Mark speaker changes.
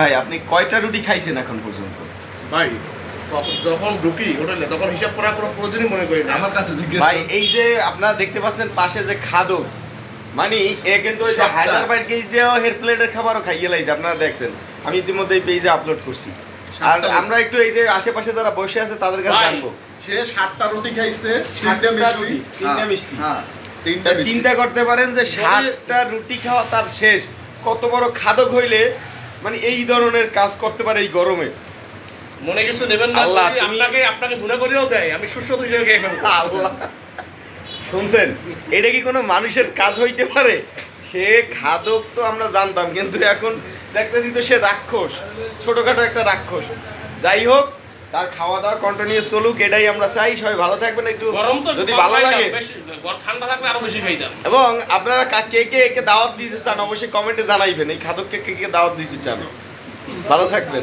Speaker 1: ভাই আপনি কয়টা রুটি খাইছেন এখন পর্যন্ত?
Speaker 2: ভাই যখন ঢুকি হোটেলে তখন হিসাব করার কোনো প্রয়োজনই মনে করি না।
Speaker 3: আমার কাছে জিজ্ঞেস
Speaker 1: ভাই এই যে আপনারা দেখতে পাচ্ছেন পাশে যে খাদক মানে এ কিন্তু ওই যে। হায়দ্রাবাদ কেস দিয়েও হের প্লেটের খাবারও খাইয়ে লাইছে আপনারা দেখছেন। আমি ইতিমধ্যে এই পেজে আপলোড করছি। আর আমরা একটু এই যে আশেপাশে যারা বসে আছে তাদের কাছে জানব।
Speaker 3: সে সাতটা রুটি খাইছে তিনটা মিষ্টি।
Speaker 1: তিনটা
Speaker 3: হ্যাঁ,
Speaker 1: মিষ্টি।
Speaker 3: হ্যাঁ মিষ্টি।
Speaker 1: চিন্তা করতে পারেন যে সাতটা রুটি খাওয়া তার শেষ। কত বড় খাদক হইলে মানে এই ধরনের কাজ করতে পারে এই গরমে।
Speaker 2: মনে কিছু নেবেন না
Speaker 1: আল্লাহ,
Speaker 2: আপনাকে আপনাকে গুণা করেও দেয় আমি সুস্বাদু হিসেবে খেয়ে ফেলব।
Speaker 1: আল্লাহ। শুনছেন এটা কি কোনো মানুষের কাজ হইতে পারে? সে খাদক তো আমরা জানতাম কিন্তু এখন দেখতেছি তো সে রাক্ষস ছোটখাটো একটা রাক্ষস। যাই হোক তার খাওয়া দাওয়া কন্টিনিউ চলুক এটাই আমরা চাই। সবাই ভালো থাকবেন একটু।
Speaker 2: গরম তো
Speaker 1: যদি ভালো লাগে।
Speaker 2: ঠান্ডা থাকলে আরও বেশি খাইতাম।
Speaker 1: এবং আপনারা কা- কে কে একে দাওয়াত দিতে চান অবশ্যই কমেন্টে জানাইবেন। এই খাদককে কে কে দাওয়াত দিতে চান। ভালো থাকবেন।